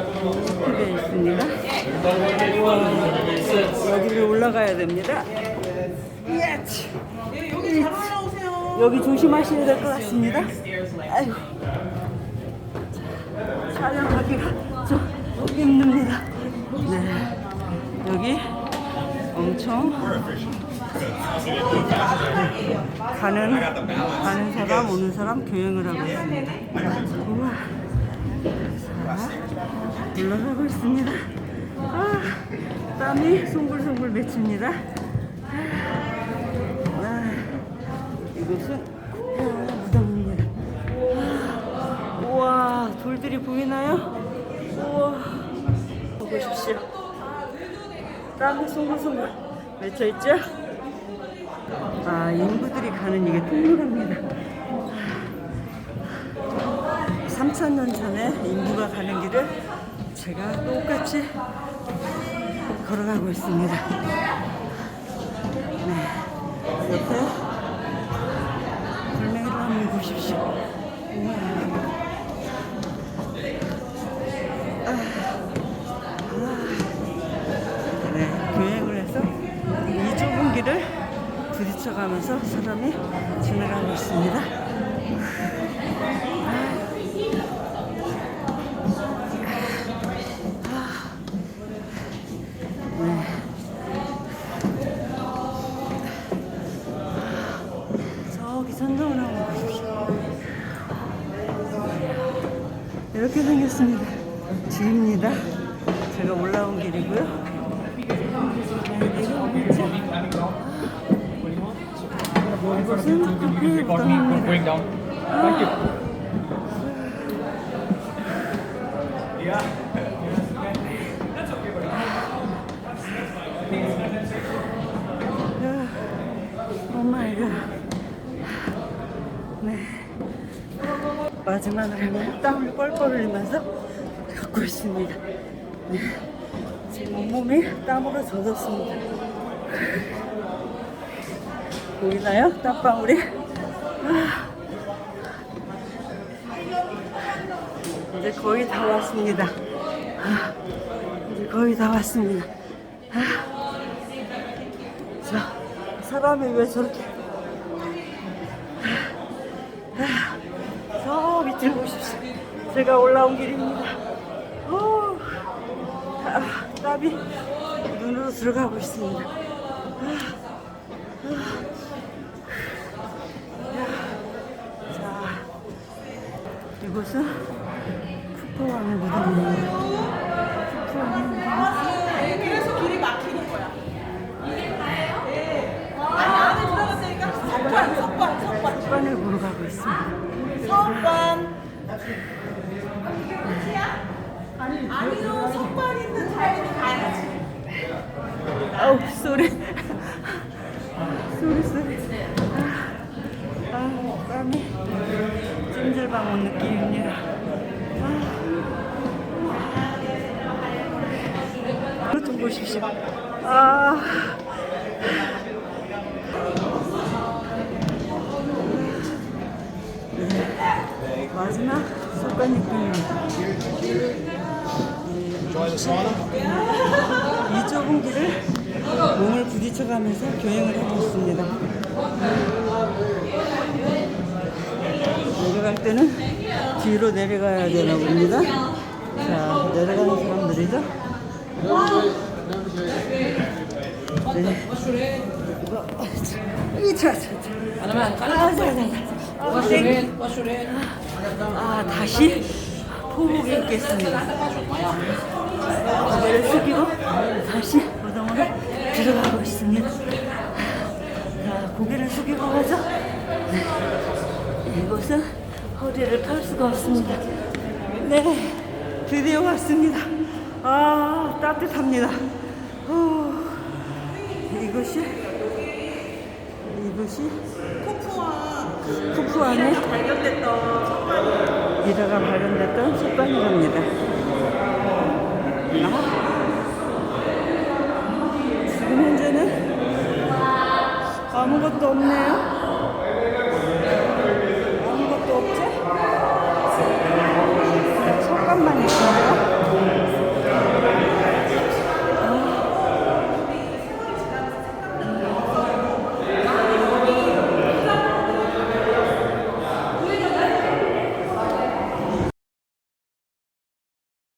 되어 있습니다. 여기로 올라가야 됩니다. 예치. 여기 잘 올라오세요. 여기 조심하셔야 될 것 같습니다. 아이고. 자, 촬영하기가 좀 힘듭니다. 네. 여기 엄청 가는, 가는 사람, 오는 사람 교행을 하고 있습니다. 우와. 자, 올라가고 있습니다. 아, 땀이 송글송글 맺힙니다. 아, 이곳은 태양의 무덤입니다. 아, 우와, 돌들이 보이나요? 우와, 보십시오. 땀이 송글송글 맺혀있죠? 아, 인부들이 가는 이게 통로랍니다. 3,000년 전에 인부가 가는 길을 제가 똑같이 걸어가고 있습니다. 네. 옆에 불맹이를 한번 보십시오. 우와. 아, 네, 교행을 해서 이 좁은 길을 부딪혀가면서 사람이 지나가고 있습니다. 저 기 전동을 한번 보십시오. 이렇게 생겼습니다. 뒤입니다. 제가 올라온 길이고요. 이곳은 커피 부동입니다. Going down. Thank you. 오 마이 갓. 네. 마지막으로 하면 땀을 뻘뻘 흘리면서 걷고 있습니다. 네. 지금 온몸이 땀으로 젖었습니다. 보이나요? 땀방울이? 아. 이제 거의 다 왔습니다. 아, 이제 거의 다 왔습니다. 아. 자, 사람이 왜 저렇게 저 밑을 보십시오. 제가 올라온 길입니다. 오, 아, 땀이 눈으로 들어가고 있습니다. 아, 아. 자, 이곳은 푸푸왕의 무덤입니다. 푸푸왕의 무덤. 그래서 길이 막히는 거야. 아니 안에 들어갔으니까 석관, 석관, 석관. 습관을 보러 가고 있습니다. 석관. 아니요, 석관 있는 자리로 가야지. 아우 쏘리 쏘리 쏘리 아, 아 땀이 찜질방 온 느낌입니다 아. 좀 보십시오 아 네, 마지막 습관 느낌입니다 이 좁은 길을 몸을 부딪혀가면서 교행을 하고 있습니다. 내려갈 때는 뒤로 내려가야 되나 봅니다. 자, 내려가는 사람들이죠. 네. 이 차, 차, 차. 아, 자, 자, 자. 아, 땡. 아, 다시 포복에 있겠습니다. 고개를 숙이고 다시 무덤으로 들어가고 있습니다. 자, 고개를 숙이고 가서 네, 이곳은 허리를 펼 수가 없습니다. 네, 드디어 왔습니다. 아, 따뜻합니다. 후, 이곳이 이곳이 코프와 쿠푸안에 발견됐던 석관이 이다가 발견됐던 석관이랍니다. 아, 지금 현재는 아무것도 없네요.